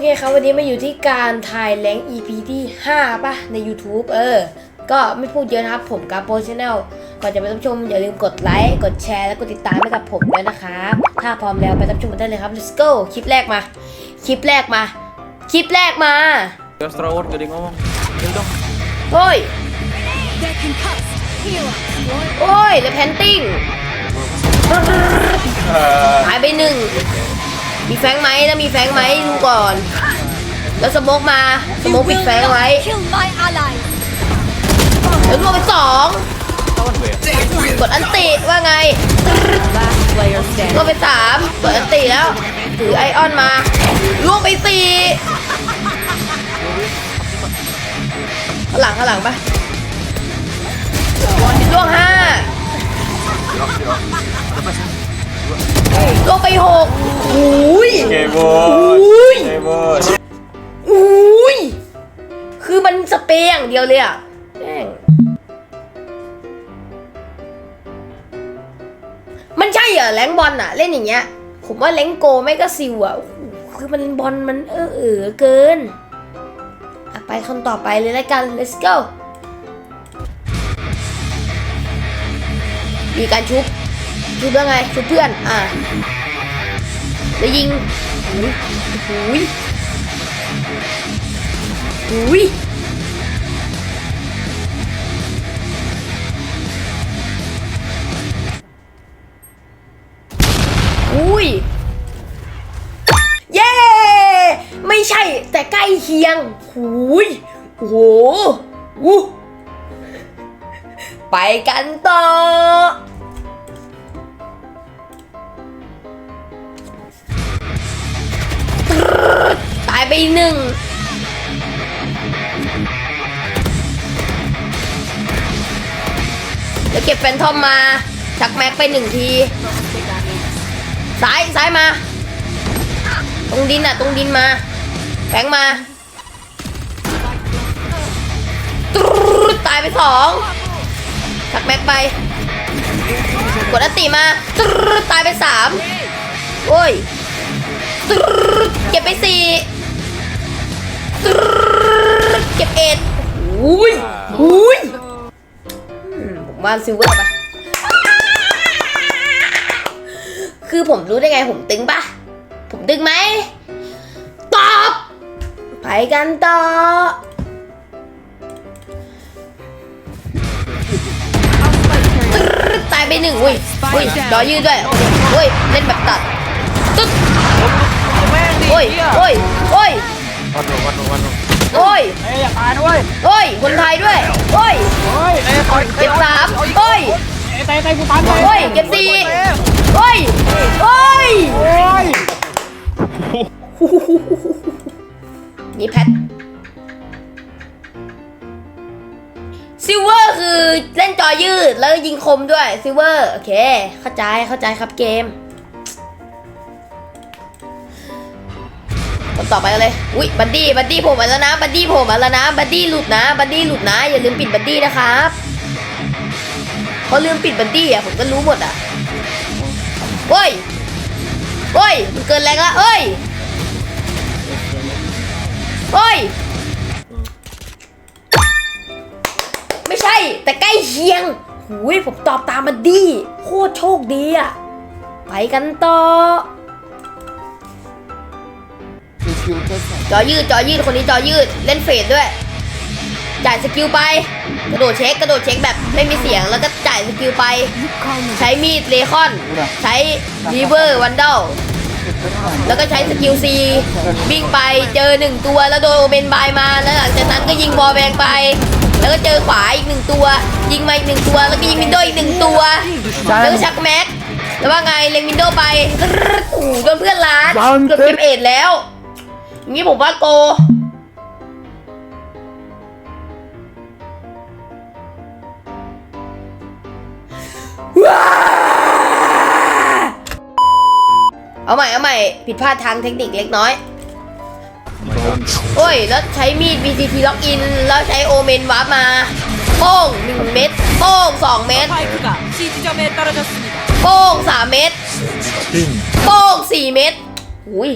เคครับวันนี้มาอยู่ที่การถ่ายแรงค์ EP ที่ 5 ป่ะ ใน YouTube เออ ก็ไม่พูดเยอะนะครับ ผมกับโปรชแนลก่อนจะไปรับชม อย่าลืมกดไลค์กดแชร์และกดติดตามให้กับผมด้วยนะครับ ถ้าพร้อมแล้วไปรับชมกันได้เลยครับ let's go คลิปแรกมา คลิปแรกมา คลิปแรกมา Extra word gak ada yang ngomong. Ayo dong. โอ้ย Get concussed. Heal up. โอ้ยแล้วแพนติ้งหายไปหนึ่ง มีแฟงไหมแล้วมีแฟงไหมดูก่อน แล้วสโมกมาสโมกปิดแฟงไว้ kill my ally. แล้วรวมเป็นสอง Kawan gue ya? กดอันติว่าไง Last player standing. รวมเป็นสามกดอันติแล้วถือไอออนมาล่วงไปสี่ข้างหลังข้างหลังปะล่วงห้า ล่วงไปหกอุ้ย Kebot. Ui. Kebot. อุ้ย คือมันสเปรย์อย่างเดียวเลยอะแม่งมันใช่เหรอแรงบอลอะ เล่นอย่างเงี้ย ผมว่าแรงโกไม่ก็ซิวอะโอ้โหคือมันบอลมันเออเออเกินอะไปคนต่อไปเลยแล้วกัน let's go มีการชุบ ชุบแล้วไงชุบเพื่อน อะแล้วยิงอุ้ยอุ้ยอุ้ยอุ้ย เย้ ไม่ใช่แต่ใกล้เคียงหูยโอ้โหอู้ไปกันต่อ ไปหนึ่งแล้วเก็บแฟนทอมมา ชักแม็กไปหนึ่งที ซ้ายซ้ายมา ตรงดินอะ ตรงดินมาแฝงมาตรูดตายไปสองชักแม็กไป กดอัตติมาตรูดตายไปสามโอ้ยตรูดเก็บไปสี่ อืมผมว่าซิลเวอร์ปะคือผมรู้ได้ไงผมตึงปะผมตึงไหม ตอบ ไปกันต่อ ตายไปหนึ่งอุ้ยอุ้ยดอยืดด้วยอุ้ยเล่นแบบตัด ตึ๊ดอุ้ยอุ้ยอุ้ย Waduh, waduh, waduh. อุ้ย Eh, ya tahan woi. อุ้ย Eh, tay tay putan. โอ้ยเก็บสี่โอ้ยโอ้ย Woi. นี่แพทซิลเวอร์คือเล่นจอยืดแล้วยิงคมด้วยซิลเวอร์โอเค เข้าใจเข้าใจครับเกมคนต่อไปกันเลย อุ้ยบัดดี้ บัดดี้โผล่มาแล้วนะ บัดดี้โผล่มาแล้วนะ บัดดี้หลุดนะ บัดดี้หลุดนะ อย่าลืมปิดบัดดี้นะครับ เพราะลืมปิดบัดดี้อะผมก็รู้หมดอะโอ้ยโอ้ยมันเกินแรงละเอ้ยเฮ้ยไม่ใช่ แต่ใกล้เคียงหูยผมตอบตามมันดีโคตรโชคดีอะไปกันต่อจอยืดจอยืดคนนี้จอยืดเล่นเฟดด้วย จ่ายสกิลไปกระโดดเช็คกระโดดเช็คแบบไม่มีเสียงแล้วก็จ่ายสกิลไป ใช้มีดเลคอน ใช้รีเวอร์วันเดลแล้วก็ใช้สกิลซีวิ่งไปเจอหนึ่งตัวแล้วโดนโอเบนบายมาแล้วหลังจากนั้นก็ยิงบอลแบงไป แล้วก็เจอขวาอีกหนึ่งตัว ยิงมาอีกหนึ่งตัว แล้วก็ยิงวินโดว์อีกหนึ่งตัวแล้วก็ชักแม็กแล้วว่าไงเล็งวินโดว์ไปโอ้โหโดนเพื่อนล้านเกือบเก็บเอ็ดแล้วอย่างนี้ผมว่าโก เอาใหม่เอาใหม่ผิดพลาดทางเทคนิคเล็กน้อย โอ้ย แล้วใช้มีด b c t ล็อกอิน แล้วใช้โอเมนวาร์ปมา โป้งหนึ่งเม็ดโป้งสองเม็ด 스파이크가 지점에 떨어졌습니 다. โป้งสามเม็ด โป้งสี่เม็ดอุ้ย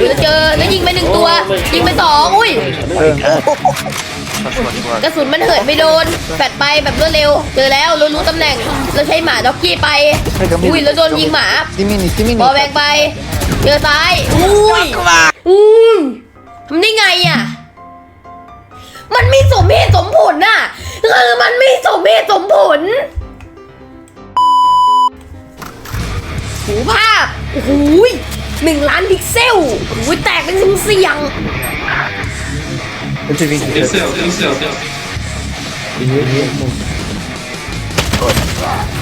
แล้วเจอแล้วยิงไปหนึ่งตัว ยิงไปสองอุ้ยเออกระสุนมันเหินไม่โดนแฟดไปแบบรวดเร็ว เจอแล้วรู้รู้ตำแหน่ง เราใช้หมาด็อกกี้ไป อุ้ยแล้วโดนยิงหมา Dimini, dimini. บอลแบงไป เจอซ้าย อุ้ยอุ้ยทำได้ไงอะ มันมีสมเหตุสมผลน่ะคือมันมีสมเหตุสมผลหูภาพโอ้โหย หนึ่งล้านพิกเซลโอ้โหแตกเป็นเสียง Onde vem? Tem céu, tem céu, tem céu.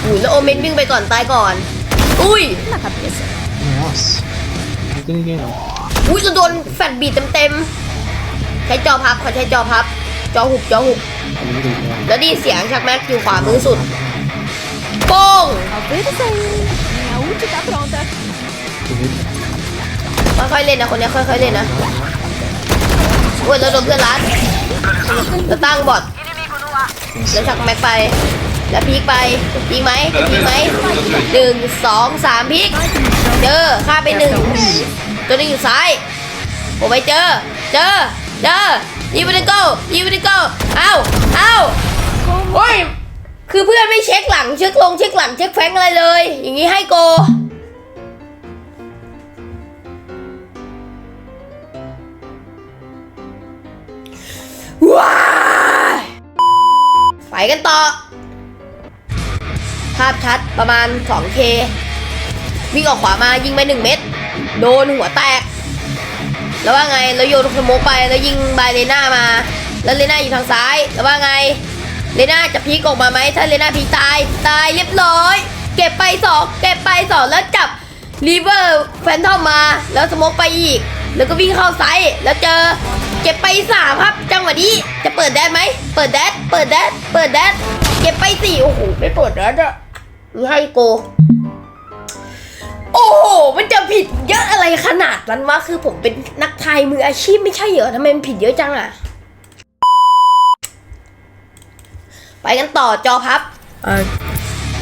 อุ้ยแล้วโอเมนวิ่งไปก่อนตายก่อน อุ้ย Nossa. Não tem ninguém não. อุ้ยจะโดนแฟดบีดเต็มๆ ใช้จอพับขอใช้จอพับ จอหุบจอหุบ แล้วดีเสียงชักแม็กอยู่ขวามือสุด โป้ง Avisei. Minha ult tá pronta. ค่อยๆเล่นนะคนนี้ยค่อยๆเล่นนะอุ้ยแล้วโดนเพื่อนรัดแล้วตั้งบอทแล้วชักแม็กไป แล้วพีกไปพีกไหมพีกไหมหนึ่งสองสามพีกเจอฆ่าไปหนึ่งตัวนึงอยู่ซ้ายผมไปเจอ เจอ เจอยิงไปหนึ่งเก้ยิงไปหนึ่งเก้เอ้าเอ้าโอ้ยคือเพื่อนไม่เช็คหลังเช็คลงเช็คหลังเช็คแฟงอะไรเลย อย่างนี้ให้โก กันต่อ ภาพชัดประมาณ 2K วิ่งออกขวามายิงไป1เม็ดโดนหัวแตก แล้วว่าไงแล้วโยนสโมกไปแล้วยิงบายเลน่ามา แล้วเลน่าอยู่ทางซ้าย แล้วว่าไงเลน่าจะพีกออกมาไหมถ้าเลน่าพีตายตายเรียบร้อย เก็บไปสองเก็บไปสองแล้วจับรีเวอร์แฟนทอมมา แล้วสโมกไปอีก แล้วก็วิ่งเข้าไซส์แล้วเจอ เก็บไปสามครับ จังหวะนี้จะเปิดแดดไหม เปิดแดดเปิดแดดเปิดแดดเก็บไปสี่โอ้โหไม่เปิดแดดอะนี่ให้โก โอ้โหมันจะผิดเยอะอะไรขนาดนั้นวะคือผมเป็นนักไทยมืออาชีพไม่ใช่เหรอทำไมมันผิดเยอะจังอะไปกันต่อจอพับ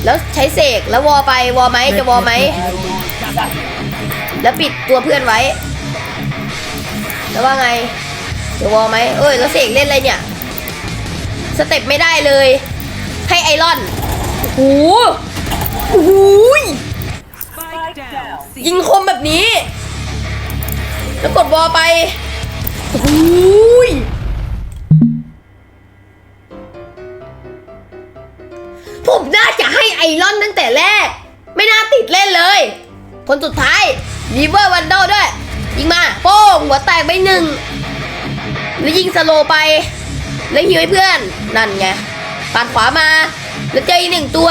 แล้วใช้เสกแล้ววอไปวอไหมจะวอไหม แล้วปิดตัวเพื่อนไว้ แล้วว่าไง จะวอไหมเอ้ยแล้วเสกเล่นอะไรเนี่ย สเต็ปไม่ได้เลย ให้ไอรอนโอ้โหโอ้โหย Spike down. C. ยิงคมแบบนี้ แล้วกดวอลไปโอ้โหยผมน่าจะให้ไอรอนตั้งแต่แรก ไม่น่าติดเล่นเลย คนสุดท้ายรีเวอร์วันโดด้วย ยิงมา โป้งหัวแตกไปหนึ่ง แล้วยิงสโลไป แล้วฮิวให้เพื่อน นั่นไงปาดขวามา แล้วเจออีกหนึ่งตัว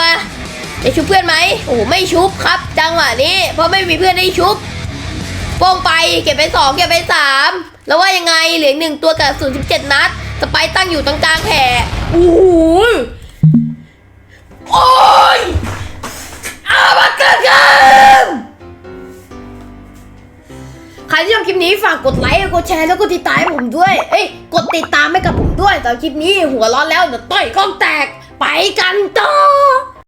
จะชุบเพื่อนไหมโอ้ไม่ชุบครับ จังหวะนี้ เพราะไม่มีเพื่อนให้ชุบโป้งไปเก็บไปสองเก็บไปสามแล้วว่ายังไงเหลือหนึ่งตัวกับศูนย์สิบเจ็ดนัด สไปตั้งอยู่ตรงกลางแผ่โอ้โห นี้ฝากกดไลค์ กดแชร์ แล้วก็ติดตามให้ผมด้วย เอ้ย กดติดตามให้กับผมด้วยแต่คลิปนี้หัวร้อนแล้วเดี๋ยวต่อยกล้องแตก ไปกันต่อ